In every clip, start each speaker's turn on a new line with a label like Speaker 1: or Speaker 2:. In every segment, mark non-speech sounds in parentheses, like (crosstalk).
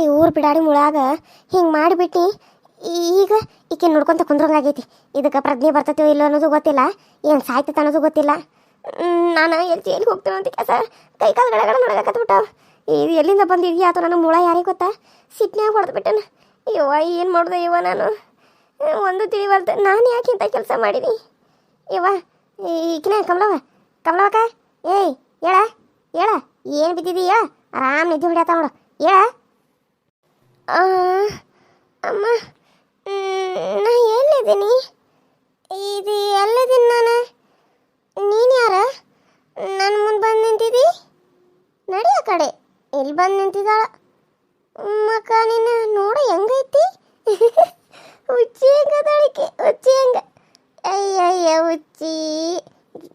Speaker 1: ಈ ಊರು ಬಿಡಾಡಿ ಮುಳಾಗ ಹಿಂಗೆ ಮಾಡಿಬಿಟ್ಟು ಈಗ ಈಕೆ ನೋಡ್ಕೊಂತ ಕುಂದ್ರಂಗಾಗೈತಿ. ಇದಕ್ಕೆ ಪ್ರಜ್ಞೆ ಬರ್ತೈತೋ ಇಲ್ಲೋ ಅನ್ನೋದು ಗೊತ್ತಿಲ್ಲ. ಏನು ಸಾಯ್ತೈತೆ ಅನ್ನೋದು ಗೊತ್ತಿಲ್ಲ. ನಾನು ಎಲ್ಲಿ ಜೈಲಿಗೆ ಹೋಗ್ತೇನೆ ಅಂತ ಕೆಲಸ ಕೈ ಕಾಲು ಗಡಗಡ ನೋಡಕತ್ಬಿಟ್ಟು ಇದು ಎಲ್ಲಿಂದ ಬಂದಿದ್ಯಾ ಅಥವಾ ನನ್ನ ಮುಳ ಯಾರಿಗೆ ಗೊತ್ತಾ? ಸಿಟ್ನ್ಯಾಗ ಹೊಡೆದು ಬಿಟ್ಟನ ಅಯ್ಯೋ, ಏನು ಮಾಡ್ದೆ ಇವ ನಾನು? ಒಂದು ತಿಳಿವಲ್ದು ನಾನು ಯಾಕೆ ಇಂಥ ಕೆಲಸ ಮಾಡೀನಿ ಇವ ಈಗಿನ ಕಮಲವ ಕಮಲವಕ್ಕ ಏಯ್, ಹೇಳ ಹೇಳ. ಏನು ಬಿದ್ದಿದಿ ಹೇಳ ಆರಾಮ್ ನಿದ್ದೆ ಹೊಡ್ಯಾತ ನೋಡು. ಹೇಳ. ಅಮ್ಮ ನಾ ಎಲ್ಲಿದ್ದೀನಿ? ಇದು ಎಲ್ಲಿದ್ದೀನಿ ನಾನು, ನೀನು ಯಾರ? ನನ್ನ ಮುಂದೆ ಬಂದು ನಿಂತಿದ್ದಿ ನಡಿ ಆ ಕಡೆ ಇಲ್ಲಿ ಬಂದು ನಿಂತಿದ್ದಾಳ ಮಕ್ಕ, ನಿನ್ನ ನೋಡ ಹೆಂಗೈತಿ? ಹುಚ್ಚಿ ಹೆಂಗದಳಿಕೆ ಹುಚ್ಚಿ ಹೆಂಗ? ಅಯ್ಯಯ್ಯ, ಹುಚ್ಚಿ.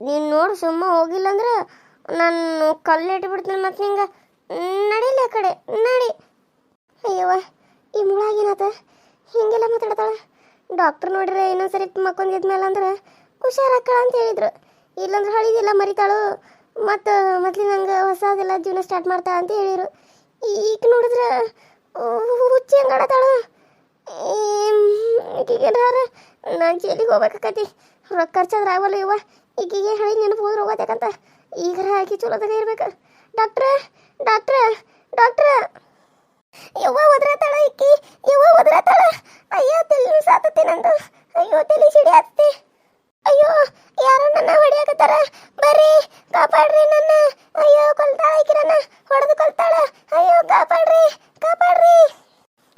Speaker 1: ನೀನು ನೋಡು ಸುಮ್ಮ ಹೋಗಿಲ್ಲ ಅಂದ್ರೆ ನಾನು ಕಲ್ಲು ಇಟ್ಬಿಡ್ತೀನಿ ಮತ್ತೆ ನಿಂಗೆ ನಡಿಲ್ಲ ಆ ಕಡೆ, ನಡಿ. ಅಯ್ಯವ್ವ, ಈ ಮುಳಾಗೇನಾತ ಹಿಂಗೆಲ್ಲ ಮಾತಾಡ್ತಾಳ. ಡಾಕ್ಟರ್ ನೋಡ್ರೆ ಇನ್ನೊಂದ್ಸರಿ ಮಕ್ಕೊಂದಿದ್ಮೇಲೆ ಅಂದ್ರೆ ಹುಷಾರಾಕಳ ಅಂತ ಹೇಳಿದ್ರು. ಇಲ್ಲಂದ್ರೆ ಹಳಿದಿಲ್ಲ ಮರಿತಾಳು. ಮತ್ತು ಮೊದ್ಲು ನಂಗೆ ಹೊಸದೆಲ್ಲ ಜೀವನ ಸ್ಟಾರ್ಟ್ ಮಾಡ್ತಾಳ ಅಂತ ಹೇಳಿದರು ಈಗ ನೋಡಿದ್ರೆ ಹುಚ್ಚಿ ಹಂಗಾಡತಾಳು ಈಗೀಗ ನಾನು ಜೈಲಿಗೆ ಹೋಗ್ಬೇಕಾಕತಿ. ರೊಕ್ಕ ಖರ್ಚಾದ್ರೆ ಆಗಲ್ಲ ಇವ ಈಗೀಗ ಹಳಿ ನೆನಪು ಹೋದ್ರೆ ಹೋಗೋದ್ಯಾಕಂತ ಈಗ ಹಾಕಿ ಚಲೋದಾಗ ಇರ್ಬೇಕು. ಡಾಕ್ಟ್ರ ಡಾಕ್ಟ್ರ ಡಾಕ್ಟ್ರ ಯವ್ವ ಒದ್ರತಾಳ ಇಕ್ಕಿ ಯವ್ವ ಒದ್ರತಾಳ ಅಯ್ಯೋ ತಲೆ ಸಾತತಿ ನಂದು ಅಯ್ಯೋ, ತೆಲಿ ಸಿಡಿ ಹತ್ತಿ ಅಯ್ಯೋ, ಯಾರೋ ನನ್ನ ಹೊಡಿಯಾಕತ್ತಾರ ಬರ್ರಿ, ಕಾಪಾಡ್ರಿ ನನ್ನ. ಅಯ್ಯೋ, ಕೊಲ್ತಾಳ ಇಕ್ಕಿರನ್ನ ಹೊಡೆದು ಕೊಲ್ತಾಳ. ಅಯ್ಯೋ, ಕಾಪಾಡ್ರಿ ಕಾಪಾಡ್ರಿ.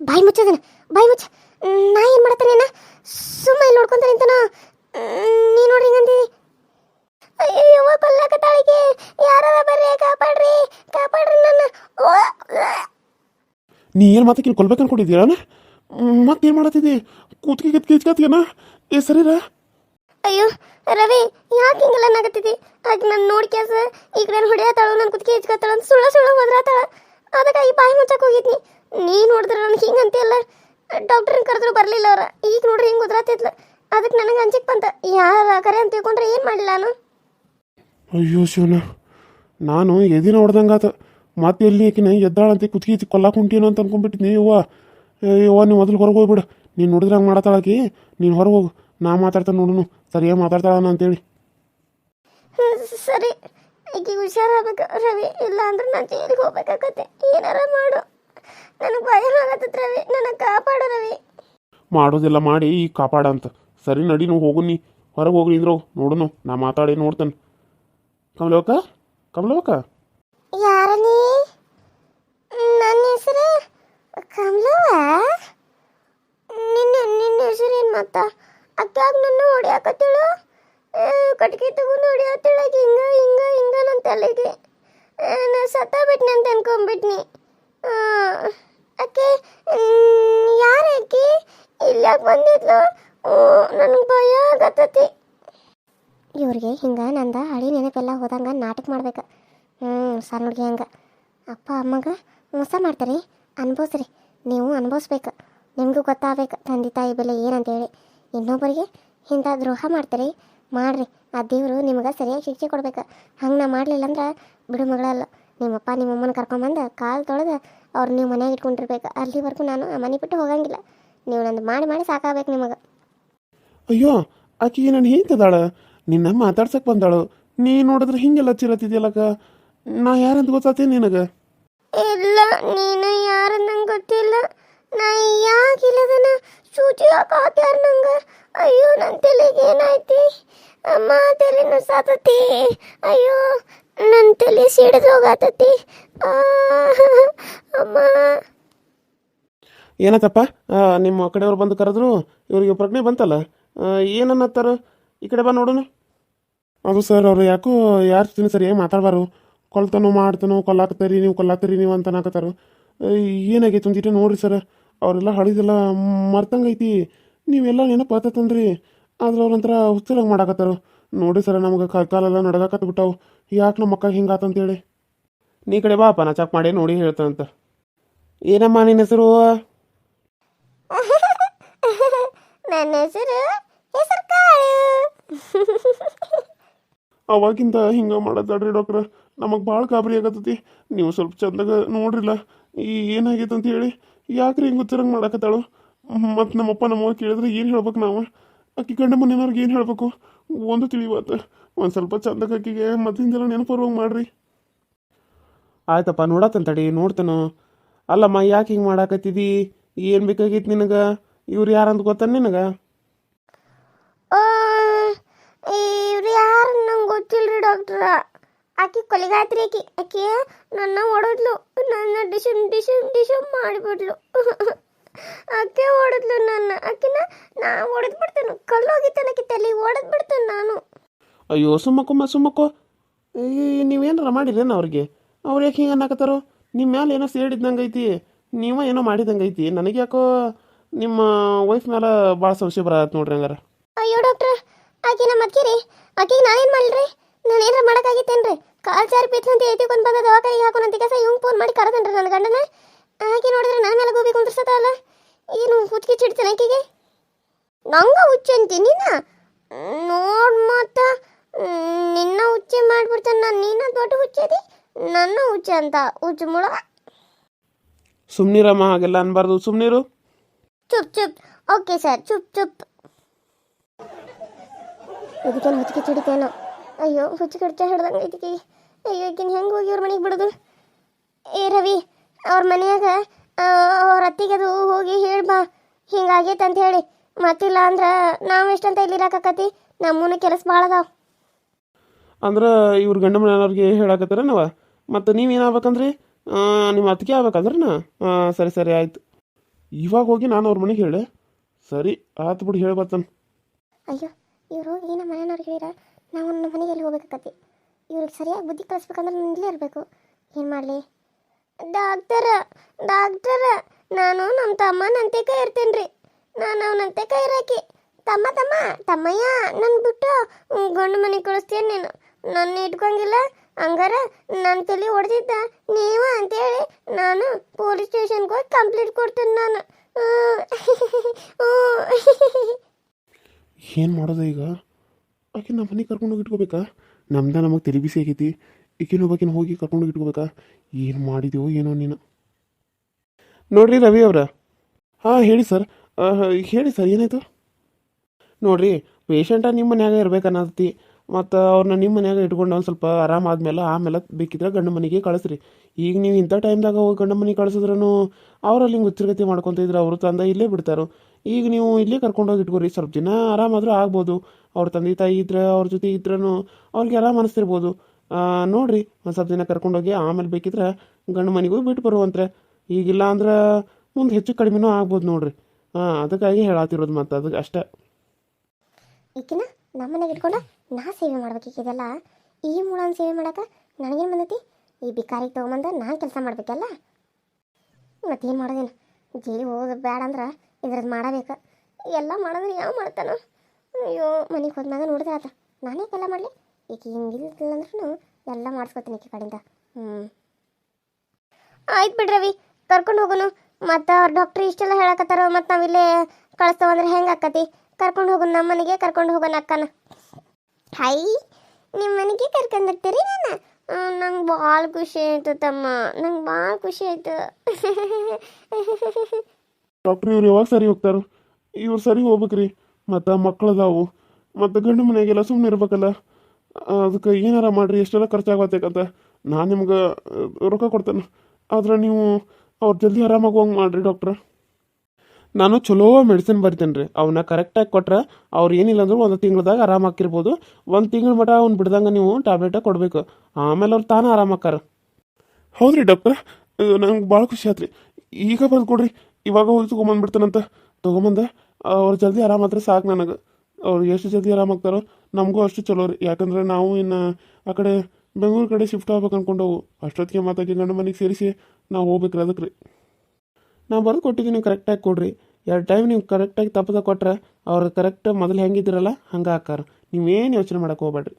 Speaker 1: ಬಾಯಿ ಮುಚ್ಚದ ಬಾಯಿ ಮುಚ್ಚ. ನಾ ಏನ್ ಮಾಡತ್ತೇನ ಸುಮ್ಮ ಇಲ್ಲಿ ನೋಡ್ಕೊಂತ ನಿಂತನ? ನೀ ನೋಡ್ರಿ ಹಿಂಗಂದಿ. ಅಯ್ಯೋ, ಯವ್ವ ಕೊಲ್ಲಾಕತ್ತಾಳಿಗೆ ಯಾರಾರ ಬರ್ರಿ ಕಾಪಾಡ್ರಿ ಕಾಪಾಡ್ರಿ ನನ್ನ ಓ
Speaker 2: ನೀ ಏನು ಮಾತಕ್ಕೆ ಕೊಲ್ಬೇಕು ಅನ್ಕೊಂಡಿದ್ದೀರಣ ಮತ್ತೇನು ಮಾಡತ್ತಿದ್ದಿ ಕೂತ್ಗೆ ಕಿತ್ ಕಿಚ್ಕತ್ತೀಯನ ಏ ಸರಿರ
Speaker 1: ಅಯ್ಯೋ ರವಿ ಯಾಕೆ ಹಿಂಗೆಲ್ಲ ನಗತ್ತಿದ್ದಿ ಆಗ ನಾನು ನೋಡಿ ಕೇಸ ಈ ಕಡೆ ಹೊಡೆಯತ್ತಾಳು ನನ್ನ ಕುತ್ತಿಗೆ ಹೆಚ್ಕತ್ತಾಳ ಅಂತ ಸುಳ್ಳ ಸುಳ್ಳ ಹೋದ್ರಾತಾಳ. ಅದಕ್ಕೆ ಈ ಬಾಯಿ ಮುಚ್ಚಕ್ಕೆ ಹೋಗಿದ್ನಿ. ನೀ ನೋಡಿದ್ರೆ ನನಗೆ ಹಿಂಗೆ ಅಂತೆಲ್ಲ ಡಾಕ್ಟ್ರನ್ನ ಕರೆದ್ರು ಬರಲಿಲ್ಲ ಅವ್ರ. ಈಗ ನೋಡ್ರಿ ಹಿಂಗೆ ಉದ್ರಾತಿದ್ಲು. ಅದಕ್ಕೆ ನನಗೆ ಅಂಜಿಕ್ ಬಂತ. ಯಾರ ಕರೆ ಅಂತ ತಿಳ್ಕೊಂಡ್ರೆ ಏನು ಮಾಡಲಿಲ್ಲ ನಾನು?
Speaker 2: ಅಯ್ಯೋ ಶಿವನ ನಾನು ಎದಿನ ಹೊಡೆದಂಗಾತ. ಮತ್ತೆ ಎಲ್ಲಿ ಆಕಿನ ಎದ್ದಾಳಂತೆ ಕುತ್ಕಿ ಇಚ್ಚಿ ಕೊಲ್ಲಾಕ್ ಹೊಂಟೀನೋ ಅಂತ ಅನ್ಕೊಂಡ್ಬಿಟ್ಟಿದ್ನಿ ಯವ್ವ ಯವ್ವ ನೀವು ಮೊದಲು ಹೊರಗೆ ಹೋಗ್ಬಿಡು. ನೀನು ನೋಡಿದ್ರೆ ಹಂಗೆ ಮಾಡತ್ತಾಳಕಿ ನೀನು ಹೊರಗೆ ಹೋಗು. ನಾ ಮಾತಾಡ್ತಾನೆ ನೋಡುನು. ಸರಿಯಾಗಿ ಮಾತಾಡ್ತಾಳಣ ಅಂತೇಳಿ.
Speaker 1: ಸರಿ. ಈಗ ಹುಷಾರಾಗಬೇಕು ರವಿ ಇಲ್ಲ ಅಂದ್ರೆ ನಾನು ಜೈಲಿಗೆ ಹೋಗ್ಬೇಕಾಗತ್ತೆ. ಏನಾರ ಮಾಡು. ನನಗೆ ಭಯ ಆಗತ್ತೆ ರವಿ. ನನಗೆ ಕಾಪಾಡು ರವಿ.
Speaker 2: ಮಾಡೋದೆಲ್ಲ ಮಾಡಿ ಈಗ ಕಾಪಾಡ ಅಂತ. ಸರಿ ನಡಿ ನೀವು ಹೋಗು ನೀ. ಹೊರಗೆ ಹೋಗಿ ನಿಂದ್ರು ನೋಡುನು. ನಾ ಮಾತಾಡಿ ನೋಡ್ತಾನೆ. ಕಮಲೋಕ ಕಮಲವಕ್ಕ
Speaker 1: ಯಾರ ನೀ ನನ್ನ ಹೆಸರು ಕಮಲವ ನಿನ್ನ ನಿನ್ನ ಹೆಸರು ಏನು ಮತ್ತ? ಅಕ್ಕಾಗ ನನ್ನ ಹೊಡಿಯಾಕತ್ತೇಳು? ಕಟ್ಗೆ ತಗೊಂಡು ಹೊಡಿಯತ್ತೇಳ ಹಿಂಗ ಹಿಂಗ ಹಿಂಗ ನನ್ನ ತಲೆಗೆ. ನಾ ಸತ್ತ ಬಿಟ್ನಿ ಅಂತ ಅನ್ಕೊಂಬಿಟ್ನಿ. ಅಕ್ಕೆ ಯಾರು ಅಕ್ಕಿ? ಇಲ್ಲಾಗ ಬಂದಿದ್ಲು? ನನಗೆ ಭಯ ಆಗತ್ತತಿ. ಇವ್ರಿಗೆ ಹಿಂಗೆ ನಂದ ಹಳಿ ನೆನಪೆಲ್ಲ ಹೋದಂಗೆ ನಾಟಕ ಮಾಡ್ಬೇಕು. ಹ್ಞೂ ಸಣ್ಣ ಹುಡುಗಿ ಹಂಗೆ. ಅಪ್ಪ, ಅಮ್ಮಗ ಮೋಸ ಮಾಡ್ತಾರೆ. ಅನ್ಭವಿಸ್ರಿ. ನೀವು ಅನುಭವಿಸ್ಬೇಕು. ನಿಮಗೂ ಗೊತ್ತಾಗಬೇಕು. ತಂದೆ ತಾಯಿ ಬೆಲೆ ಏನಂತೇಳಿ. ಇನ್ನೊಬ್ಬರಿಗೆ ಇಂಥ ದ್ರೋಹ ಮಾಡ್ತೀರಿ? ಮಾಡ್ರಿ. ಆ ದೇವರು ನಿಮ್ಗೆ ಸರಿಯಾಗಿ ಶಿಕ್ಷೆ ಕೊಡ್ಬೇಕು. ಹಂಗೆ ನಾ ಮಾಡಲಿಲ್ಲ ಅಂದ್ರೆ ಬಿಡು ಮಗಳಲ್ಲ. ನಿಮ್ಮಪ್ಪ ನಿಮ್ಮಮ್ಮನ ಕರ್ಕೊಂಬಂದು ಕಾಲು ತೊಳೆದು ಅವ್ರು ನೀವು ಮನ್ಯಾಗ ಇಟ್ಕೊಂಡಿರ್ಬೇಕು. ಅಲ್ಲಿವರೆಗೂ ನಾನು ಆ ಮನೆ ಬಿಟ್ಟು ಹೋಗಂಗಿಲ್ಲ. ನೀವು ನಂದು ಮಾಡಿ ಮಾಡಿ ಸಾಕಾಗಬೇಕು ನಿಮಗೆ.
Speaker 2: ಅಯ್ಯೋ, ಆಕೆಗೆ ನಾನು ಹೇಳ್ತದಾಳ ನಿನ್ನ ಮಾತಾಡ್ಸಕ್ಕೆ ಬಂದಾಳು. ನೀ ನೋಡಿದ್ರೆ ಹಿಂಗೆಲ್ಲ ಚಿರತಿದ್ಯಲ್ಲಕ್ಕ? ನಾ ಯಾರಂತ ಗೊತ್ತಾತೆ ನಿನಗೆ?
Speaker 1: ಇಲ್ಲ ನೀನು ಯಾರು ನಂಗೆ ಗೊತ್ತಿಲ್ಲ. ನಾ ಯಾಕಿಲ್ಲದನ ಸೂಚಿ ಹಾಕ್ಯಾರ ನಂಗೆ? ಅಯ್ಯೋ ನನ್ನ ತಲೆಗೆ ಏನಾಯ್ತಿ? ಅಮ್ಮ ತಲೆನೂ ಸಾತತಿ. ಅಯ್ಯೋ ನನ್ನ ತಲೆ ಸಿಡಿದು ಹೋಗತತಿ. ಅಮ್ಮ.
Speaker 2: ಏನತ್ತಪ್ಪ? ನಿಮ್ಮ ಕಡೆಯವ್ರು ಬಂದು ಕರೆದ್ರು, ಇವ್ರಿಗೆ ಪ್ರಜ್ಞೆ ಬಂತಲ್ಲ? ಏನನ್ನತ್ತಾರ ಈ ಕಡೆ ಬಾ ನೋಡೋಣ. ಅದು ಸರ್, ಅವರು ಯಾಕೋ ಯಾರು ಜೊತೆ ಸರಿಯಾಗಿ ಮಾತಾಡ್ಬಾರು ಕೊಲ್ತನೋ ಮಾಡ್ತಾನೋ ಕೊಲ್ಲಾಕ್ತಾರಿ ನೀವು ಕೊಲ್ಲಾತ್ತೀರಿ ನೀವು ಅಂತ ಅನ್ನಕತ್ತಾರ. ಏನಾಗೈತೆ ಒಂದಿಟ್ಟು ನೋಡ್ರಿ ಸರ್. ಅವರೆಲ್ಲ ಹಳಿದೆಲ್ಲ ಮರ್ತಂಗೈತಿ. ನೀವೆಲ್ಲ ನೆನಪಾತಂದ್ರಿ ಆದ್ರೆ ಅವ್ರಂತರ ಹುಚ್ಚಲಾಗಿ ಮಾಡಾಕತ್ತಾರ. ನೋಡಿ ಸರ್, ನಮ್ಗೆ ಕಾಲೆಲ್ಲ ನಡಗಾಕತ್ ಬಿಟ್ಟಾವು. ಯಾಕೆ ನಮ್ಮ ಅಕ್ಕ ಹಿಂಗಾತಂತೇಳಿ ನೀ ಕಡೆ ಬಾಪ ನಾ ಚೆಕ್ ಮಾಡಿ ನೋಡಿ ಹೇಳ್ತಾನಂತ ಏನಮ್ಮ ನಿನ್ನ ಹೆಸರು? (laughs)
Speaker 1: ನನ್ನ ಹೆಸರು
Speaker 2: ಅವಾಗಿಂದ ಹಿಂಗೆ ಮಾಡತ್ತಾಡ್ರಿ ಡಾಕ್ಟ್ರ. ನಮಗೆ ಭಾಳ ಗಾಬರಿ ಆಗತ್ತತಿ. ನೀವು ಸ್ವಲ್ಪ ಚಂದಾಗ ನೋಡ್ರಿಲ್ಲ. ಈ ಏನಾಗೈತೆ ಅಂತ ಹೇಳಿ ಯಾಕ್ರಿ ಹಿಂಗೆ ಗೊತ್ತಿರಂಗೆ ಮಾಡಕತ್ತಾಳು? ಮತ್ತು ನಮ್ಮಪ್ಪ ನಮ್ಮವ್ವ ಕೇಳಿದ್ರೆ ಏನು ಹೇಳ್ಬೇಕು ನಾವು? ಅಕ್ಕಿ ಗಂಡ ಮನೆಯವ್ರಿಗೆ ಏನು ಹೇಳ್ಬೇಕು? ಒಂದು ತಿಳಿವತ್ತ ಒಂದು ಸ್ವಲ್ಪ ಚಂದಕ್ಕೆ ಆಕಿಗೆ ಮತ್ತಿಂದೆಲ್ಲ ನೆನಪುವಂಗೆ ಮಾಡ್ರಿ. ಆಯ್ತಪ್ಪ ನೋಡತ್ತಂತಡಿ ನೋಡ್ತಾನು. ಅಲ್ಲಮ್ಮ ಯಾಕೆ ಹಿಂಗೆ ಮಾಡಾಕತ್ತಿದಿ? ಏನು ಬೇಕಾಗಿತ್ತು ನಿನಗೆ? ಇವ್ರು ಯಾರಂತ ಗೊತ್ತ ನಿನಗೆ?
Speaker 1: ಗೊತ್ತಿಲ್ರಿ ಡಾಕ್ಟ್ರ. ಆಕಿ ಕೊಲೆಗಾತ್ರಿ ಆಕಿ. ಆಕೆ ನನ್ನ ಹೊಡೆದ್ಲು ನನ್ನ ಡಿಶಮ್ ಡಿಶಮ್ ಡಿಶಮ್ ಮಾಡಿಬಿಡ್ಲು ಆಕೆ ಹೊಡೆದ್ಲು ನನ್ನ. ಆಕಿನ ನಾ ಹೊಡೆದ್ ಬಿಡ್ತೇನೆ ಕಲ್ಲೋಗಿತ್ತಾನ ಆಕಿ ತಲೆ. ಹೊಡೆದ್ ಬಿಡ್ತೇನೆ ನಾನು.
Speaker 2: ಅಯ್ಯೋ ಸುಮ್ಮಕ್ಕಮ್ಮ ಸುಮ್ಮಕ್ಕೋ ಈ ನೀವೇನಾರ ಮಾಡಿರೇನು ಅವ್ರಿಗೆ? ಅವ್ರು ಯಾಕೆ ಹಿಂಗೆ ಅನ್ನಕತ್ತಾರೋ? ನಿಮ್ಮ ಮ್ಯಾಲೆ ಏನೋ ಸೇಡಿದ್ದಂಗೆ ಐತಿ ನೀವ ಏನೋ ಮಾಡಿದಂಗೆ ಐತಿ ನನಗೆ ಯಾಕೋ ನಿಮ್ಮ ವೈಫ್ ಮೇಲೆ ಭಾಳ ಸಂಶಯ ಬರತ್ತೆ ನೋಡ್ರಿ ಹಂಗಾರೆ.
Speaker 1: ಅಯ್ಯೋ ಡಾಕ್ಟ್ರ ಆಕೆ ನಮ್ಮ ಅಕ್ಕಿರಿ ಆಕಿಗೆ ನಾನೇನು ಮಾಡಲ್ರಿ ನಾನು ಏನಾರ ಮಾಡೋಕ್ಕಾಗಿತ್ತೇನ್ರಿ? ಕಾಲ್ ಚಾರ್ ಪೀತ್ ಅಂತ ಎತ್ತಿಕೊಂಡು ಬಂದ ದವಾಖಾನಿಗೆ ಹಾಕೋಣಂತ ಕೆಲಸ ಇವಂಗೆ ಫೋನ್ ಮಾಡಿ ಕರೆದನ್ರಿ ನನ್ನ ಗಂಡನ. ಆಕೆ ನೋಡಿದ್ರೆ ನಾನು ಮೇಲೆ ಗೋಬಿ ಕುಂದ್ರಸತ್ತಲ್ಲ. ಏನು ಹುಚ್ಚಿಗೆ ಚಿಡ್ತಾನೆ ಆಕೆಗೆ? ನಂಗ ಹುಚ್ಚೆ ಅಂತೀನಿ ನೋಡ್ ಮತ್ತ ನಿನ್ನ ಹುಚ್ಚೆ ಮಾಡ್ಬಿಡ್ತಾನೆ ನಾನು ನೀನ ದೊಡ್ಡ ಹುಚ್ಚದಿ ನನ್ನ ಹುಚ್ಚೆ ಅಂತ ಹುಚ್ಚು ಮುಳ.
Speaker 2: ಸುಮ್ನಿರಮ್ಮ ಹಾಗೆಲ್ಲ ಅನ್ಬಾರ್ದು. ಸುಮ್ನಿರು.
Speaker 1: ಚುಪ್ ಚುಪ್. Okay sir ಚುಪ್ ಚುಪ್. ಇದಕ್ಕೇನು ಹುಚ್ಚಿಗೆ ಚಿಡಿತೇನೋ ಅಯ್ಯೋ ಹುಚ್ಚು ಕಡ್ಚ ಹಿಡ್ದಂಗೆ ಇದಕ್ಕೆ ಅಯ್ಯೋ ಈಗಿನ ಹೆಂಗೆ ಹೋಗಿ ಅವ್ರ ಮನೆಗೆ ಬಿಡೋದು? ಏ ರವಿ ಅವ್ರ ಮನೆಯಾಗ ಅವ್ರ ಅತ್ತಿಗೆ ಅದು ಹೋಗಿ ಹೇಳ್ಬಾ ಹಿಂಗಾಗೈತೆ ಅಂತ ಹೇಳಿ. ಮತ್ತಿಲ್ಲ ಅಂದ್ರೆ ನಾವು ಎಷ್ಟಂತ ಇಲ್ಲಿ ಇರಾಕತ್ತಿ ನಮ್ಮೂನ ಕೆಲಸ ಭಾಳ ಅದಾವ.
Speaker 2: ಅಂದ್ರೆ ಇವ್ರ ಗಂಡ ಮನೆಯವ್ರಿಗೆ ಹೇಳಕತ್ತಾರ ನಾವ? ಮತ್ತು ನೀವೇನಾಗ್ಬೇಕಂದ್ರಿ ನಿಮ್ಮ ಅತ್ತಿಗೆ ಆಗ್ಬೇಕಂದ್ರನ? ನಾ ಸರಿ ಸರಿ ಆಯ್ತು. ಇವಾಗ ಹೋಗಿ ನಾನು ಅವ್ರ ಮನೆಗೆ ಹೇಳಿ ಸರಿ ಆತು ಬಿಡು ಹೇಳಿ ಬರ್ತಾನೆ
Speaker 1: ಅಯ್ಯೋ ಇವ್ರು ಏನು ನಮ್ಮ ಮನೆಯವ್ರಿಗೆ ಹೇಳಿರ ನಾವು ನಮ್ಮ ಮನೆಗೆ ಎಲ್ಲಿ ಹೋಗ್ಬೇಕಾಗತ್ತೆ. ಇವ್ರಿಗೆ ಸರಿಯಾಗಿ ಬುದ್ಧಿ ಕಳಿಸ್ಬೇಕಂದ್ರೆ ನಾನು ಇರಬೇಕು. ಏನು ಮಾಡಲಿ? ಡಾಕ್ಟರ ಡಾಕ್ಟರ, ನಾನು ನಮ್ಮ ತಮ್ಮನಂತೆ ಕೈ ಇರ್ತೇನೆ ರೀ ನಾನು ಅವನಂತೆ ಕೈ ಇರಾಕಿ. ತಮ್ಮ ತಮ್ಮ, ತಮ್ಮಯ್ಯ ನನ್ನ ಬಿಟ್ಟು ಗಂಡು ಮನೆಗೆ ಕಳಿಸ್ತೇನೆ ನೀನು. ನನ್ನ ಇಟ್ಕೊಂಗಿಲ್ಲ ಹಂಗಾರ ನನ್ನ ತಲೆ ಹೊಡೆದಿದ್ದ ನೀವ ಅಂತೇಳಿ ನಾನು ಪೊಲೀಸ್ ಸ್ಟೇಷನ್ಗೆ ಹೋಗಿ ಕಂಪ್ಲೇಂಟ್ ಕೊಡ್ತೇನೆ ನಾನು. ಹ್ಮ್.
Speaker 2: ಏನು ಮಾಡೋದು ಈಗ? ಆಕೆ ನಮ್ಮ ಮನೆಗೆ ಕರ್ಕೊಂಡೋಗಿ ಇಟ್ಕೋಬೇಕಾ? ನಮ್ದ ನಮಗೆ ತಿರುಗಿಸಿ ಆಗೈತಿ. ಈಕಿನ ಒಬ್ಬಾಕಿನ ಹೋಗಿ ಕರ್ಕೊಂಡೋಗಿ ಇಟ್ಕೋಬೇಕಾ? ಏನು ಮಾಡಿದೆಯೋ ಏನೋ ನೀನು? ನೋಡ್ರಿ ರವಿ ಅವರ. ಹಾಂ, ಹೇಳಿ ಸರ್. ಹೇಳಿ ಸರ್, ಏನಾಯ್ತು? ನೋಡ್ರಿ ಪೇಷಂಟ ನಿಮ್ಮ ಮನ್ಯಾಗ ಇರ್ಬೇಕನ್ನತಿ ಮತ್ತು ಅವ್ರನ್ನ ನಿಮ್ಮ ಮನ್ಯಾಗ ಇಟ್ಕೊಂಡು ಒಂದು ಸ್ವಲ್ಪ ಆರಾಮಾದ್ಮೇಲೆ ಆಮೇಲೆ ಬೇಕಿದ್ರೆ ಗಂಡು ಮನೆಗೆ ಕಳಿಸ್ರಿ. ಈಗ ನೀವು ಇಂಥ ಟೈಮ್ದಾಗ ಹೋಗಿ ಗಂಡು ಮನೆಗೆ ಕಳಿಸಿದ್ರೂ ಅವರಲ್ಲಿ ಹಿಂಗೆ ಉಚ್ಚರಗತಿ ಮಾಡ್ಕೊತ ಇದ್ರೆ ಅವರು ತಂದೆ ಇಲ್ಲೇ ಬಿಡ್ತಾರೋ. ಈಗ ನೀವು ಇಲ್ಲೇ ಕರ್ಕೊಂಡೋಗಿ ಇಟ್ಕೊರಿ, ಸ್ವಲ್ಪ ದಿನ ಆರಾಮಾದ್ರೂ ಆಗ್ಬೋದು. ಅವ್ರ ತಂದೆ ತಾಯಿ ಇದ್ರೆ, ಅವ್ರ ಜೊತೆ ಇದ್ರೂ ಅವ್ರಿಗೆ ಆರಾಮ ಅನಿಸ್ತಿರ್ಬೋದು. ನೋಡಿರಿ ಒಂದು ಸ್ವಲ್ಪ ದಿನ ಕರ್ಕೊಂಡೋಗಿ ಆಮೇಲೆ ಬೇಕಿದ್ರೆ ಗಂಡು ಮನೆಗೂ ಬಿಟ್ಟು ಬರುವಂತ್ರೆ. ಈಗಿಲ್ಲ ಅಂದ್ರೆ ಮುಂದೆ ಹೆಚ್ಚು ಕಡಿಮೆನೂ ಆಗ್ಬೋದು ನೋಡ್ರಿ. ಹಾಂ ಅದಕ್ಕಾಗಿ ಹೇಳತ್ತಿರೋದು ಮತ್ತು ಅದಕ್ಕೆ ಅಷ್ಟೇ.
Speaker 1: ನಮ್ಮನೆಗೆ ಇಟ್ಕೊಂಡು ನಾ ಸೇವೆ ಮಾಡ್ಬೇಕು ಇದೆಲ್ಲ. ಈ ಮುಳನ್ ಸೇವೆ ಮಾಡಕ್ಕೆ ನನಗೇನು ಬಂದೈತಿ? ಈ ಬಿಕಾರಿಗೆ ತೊಗೊಂಬಂದು ನಾನು ಕೆಲಸ ಮಾಡ್ಬೇಕಲ್ಲ ಮತ್ತೇನು ಮಾಡೋದೇನು? ಜೈಲಿಗೆ ಹೋಗೋದು ಬೇಡ ಅಂದ್ರೆ ಇದ್ರದ್ದು ಮಾಡಬೇಕು. ಎಲ್ಲ ಮಾಡಿದ್ರೆ ಯಾವ ಮಾಡ್ತಾನ? ಅಯ್ಯೋ, ಮನೆಗೆ ಹೋದ್ಮ್ಯಾಗ ನೋಡಿದ್ರೆ ಆತ. ನಾನೇ ಎಲ್ಲ ಮಾಡಲಿ. ಈಕೆ ಹಿಂಗಿಲ್ಲ ಅಂದ್ರೂ ಎಲ್ಲ ಮಾಡಿಸ್ಕೊತೀನಿ ಈಕೆ ಕಡೆಯಿಂದ ಹ್ಞೂ ಆಯ್ತು ಬಿಡ್ರಿ ರವಿ, ಕರ್ಕೊಂಡು ಹೋಗೋನು. ಮತ್ತು ಡಾಕ್ಟ್ರ್ ಇಷ್ಟೆಲ್ಲ ಹೇಳಕತ್ತಾರ ಮತ್ತು ನಾವಿಲ್ಲೇ ಕಳಿಸ್ತಾವಂದ್ರೆ ಹೆಂಗೆ ಆಕತಿ? ಕರ್ಕೊಂಡು ಹೋಗೋಣ ನಮ್ಮ ಮನೆಗೆ ಕರ್ಕೊಂಡು ಹೋಗೋಣ ಅಕ್ಕನ ಹೈ, ನಿಮ್ಮ ಮನೆಗೆ ಕರ್ಕೊಂಡೋಗ್ತೀರಿ ನಾನು? ನಂಗೆ ಭಾಳ ಖುಷಿ ಆಯಿತು ತಮ್ಮ. ನಂಗೆ ಭಾಳ ಖುಷಿ ಆಯಿತು.
Speaker 2: ಡಾಕ್ಟ್ರ್ ಇವ್ರು ಯಾವಾಗ ಸರಿ ಹೋಗ್ತಾರೆ? ಇವ್ರು ಸರಿ ಹೋಗ್ಬೇಕ್ರಿ. ಮತ್ತು ಮಕ್ಕಳದಾವು. ಮತ್ತು ಗಂಡು ಮನೆಗೆಲ್ಲ ಸುಮ್ಮನೆ ಇರ್ಬೇಕಲ್ಲ. ಅದಕ್ಕೆ ಏನಾರ ಮಾಡಿರಿ, ಎಷ್ಟೆಲ್ಲ ಖರ್ಚಾಗತ್ತೇಕಂತ. ನಾನು ನಿಮ್ಗೆ ರೊಕ್ಕ ಕೊಡ್ತೇನೆ. ಆದ್ರೆ ನೀವು ಅವ್ರು ಜಲ್ದಿ ಆರಾಮಾಗಿ ಹೋಗಿ ಮಾಡಿರಿ ಡಾಕ್ಟ್ರ. ನಾನು ಚಲೋ ಮೆಡಿಸಿನ್ ಬರಿತೇನೆ ರೀ ಅವನ್ನ ಕರೆಕ್ಟಾಗಿ ಕೊಟ್ರೆ ಅವ್ರು ಏನಿಲ್ಲ ಅಂದ್ರೆ ಒಂದು ತಿಂಗಳದಾಗ ಆರಾಮ ಹಾಕಿರ್ಬೋದು ಒಂದು ತಿಂಗಳ ಮಟ ಅವ್ನು ಬಿಡ್ದಂಗೆ ನೀವು ಟ್ಯಾಬ್ಲೆಟ ಕೊಡಬೇಕು. ಆಮೇಲೆ ಅವ್ರು ತಾನೇ ಆರಾಮಾಕಾರ ಹೌದ್ರಿ ಡಾಕ್ಟರ್. ನಂಗೆ ಭಾಳ ಖುಷಿ ಆತ್ರಿ. ಈಗ ಬಂದು ಕೊಡ್ರಿ. ಇವಾಗ ಹೋಗಿ ತೊಗೊಂಬಂದ್ಬಿಡ್ತಾನಂತ ತೊಗೊಂಬಂದೆ, ಅವ್ರು ಜಲ್ದಿ ಆರಾಮಾದ್ರೆ ಸಾಕು ನನಗೆ. ಅವ್ರು ಎಷ್ಟು ಜಲ್ದಿ ಆರಾಮಾಗ್ತಾರೋ ನಮಗೂ ಅಷ್ಟು ಚಲೋ ರೀ. ಯಾಕಂದ್ರೆ ನಾವು ಇನ್ನು ಆ ಕಡೆ ಬೆಂಗಳೂರು ಕಡೆ ಶಿಫ್ಟ್ ಆಗ್ಬೇಕು ಅನ್ಕೊಂಡವು. ಅಷ್ಟೊತ್ತಿಗೆ ಮಾತಾಗಿ ಗಂಡ ಮನೆಗೆ ಸೇರಿಸಿ ನಾವು ಹೋಗ್ಬೇಕ್ರಿ ಅದಕ್ಕೆ ರೀ ನಾ ಬರೆದು ಕೊಟ್ಟಿದ್ದೀನಿ ಕರೆಕ್ಟಾಗಿ ಕೊಡ್ರಿ. ಎರಡು ಟೈಮ್ ನೀವು ಕರೆಕ್ಟಾಗಿ ತಪ್ಪದ ಕೊಟ್ರೆ ಅವ್ರು ಕರೆಕ್ಟ್ ಮೊದಲು ಹೆಂಗಿದ್ರಲ್ಲ, ಹಂಗೆ ಹಾಕಾರ ನೀವೇನು ಯೋಚನೆ ಮಾಡಕ್ಕೆ ಹೋಗ್ಬೇಡ್ರಿ.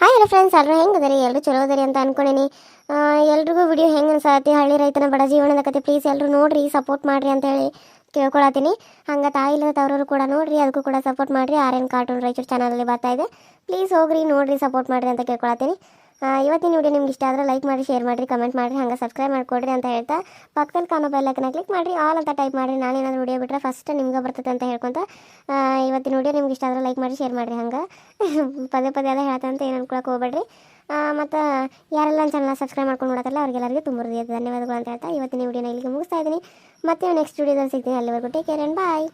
Speaker 1: ಹಾಯ್ ಎಲ್ಲ ಫ್ರೆಂಡ್ಸ್ ಎಲ್ಲರೂ ಹೆಂಗೆ ಅದರಿ ಎಲ್ಲರೂ ಚಲೋ ಅದರಿ ಅಂತ ಅನ್ಕೊಂಡೀನಿ. ಎಲ್ರಿಗೂ ವಿಡಿಯೋ ಹೆಂಗೆ ಅನ್ಸತಿ ಹಳ್ಳಿ ರೈತನ ಬಡ ಜೀವನದ ಕತೆ ಪ್ಲೀಸ್ ಎಲ್ಲರೂ ನೋಡ್ರಿ ಸಪೋರ್ಟ್ ಮಾಡ್ರಿ ಅಂತ ಹೇಳಿ ಕೇಳ್ಕೊಳತ್ತೀನಿ. ಹಂಗೆ ತಾಯಿ ಇಲ್ಲದವ್ರವರು ಕೂಡ ನೋಡ್ರಿ, ಅದಕ್ಕೂ ಕೂಡ ಸಪೋರ್ಟ್ ಮಾಡ್ರಿ. ಆರ್ ಎನ್ ಕಾರ್ಟೂನ್ ರಾಯಚೂರು ಚಾನಲಲ್ಲಿ ಬರ್ತಾ ಇದೆ. ಪ್ಲೀಸ್ ಹೋಗ್ರಿ, ನೋಡ್ರಿ ಸಪೋರ್ಟ್ ಮಾಡ್ರಿ ಅಂತ ಕೇಳ್ಕೊಳತ್ತೀನಿ. ಇವತ್ತಿನ ವಿಡಿಯೋ ನಿಮ್ಗೆ ಇಷ್ಟ ಆದರೆ ಲೈಕ್ ಮಾಡಿ ಶೇರ್ ಮಾಡಿರಿ ಕಮೆಂಟ್ ಮಾಡಿರಿ, ಹಂಗೆ ಸಬ್ಸ್ಕ್ರೈಬ್ ಮಾಡಿಕೊಡ್ರಿ ಅಂತ ಹೇಳ್ತಾ ಪಕ್ಕದಲ್ಲಿ ಕಾಣೋ ಬೆಲ್ಲೈಕನ್ನ ಕ್ಲಿಕ್ ಮಾಡಿರಿ ಆಲ್ ಅಂತ ಟೈಪ್ ಮಾಡಿರಿ, ನಾನೇನಾದ್ರು ವಿಡಿಯೋ ಬಿಟ್ಟರೆ ಫಸ್ಟ್ ನಿಮ್ಗೆ ಬರ್ತದೆ ಅಂತ ಹೇಳ್ಕೊತ ಇವತ್ತಿನ ವಿಡಿಯೋ ನಿಮ್ಗೆ ಇಷ್ಟ ಆದರೆ ಲೈಕ್ ಮಾಡಿ ಶೇರ್ ಮಾಡಿರಿ, ಹಂಗೆ. (laughs) ಪದೇ ಪದೇ ಅದೇ ಹೇಳ್ತಂತ ಏನು ಅನ್ಕೊಳಕ್ಕೆ ಹೋಗ್ಬೇಡ್ರಿ. ಮತ್ತು ಯಾರೆಲ್ಲ ನನ್ನ ಚಾನಲ್ ಸಬ್ಸ್ಕ್ರೈಬ್ ಮಾಡ್ಕೊಂಡು ನೋಡತ್ತಲ್ಲ ಅವ್ರಿಗೆಲ್ಲರಿಗೂ ತುಂಬ ಹೃದಯದ ಧನ್ಯವಾದಗಳು ಅಂತ ಹೇಳ್ತಾ ಇವತ್ತಿನ ವಿಡಿಯೋನ ಇಲ್ಲಿಗೆ ಮುಗಿಸ್ತಾ ಇದ್ದೀನಿ. ಮತ್ತೆ ನೆಕ್ಸ್ಟ್ ವಿಡಿಯೋದಲ್ಲಿ ಸಿಗ್ತೀನಿ, ಅಲ್ಲಿವರೆಗೂ ಟೇಕ್ ಕೇರ್ ಆ್ಯಂಡ್ ಬಾಯ್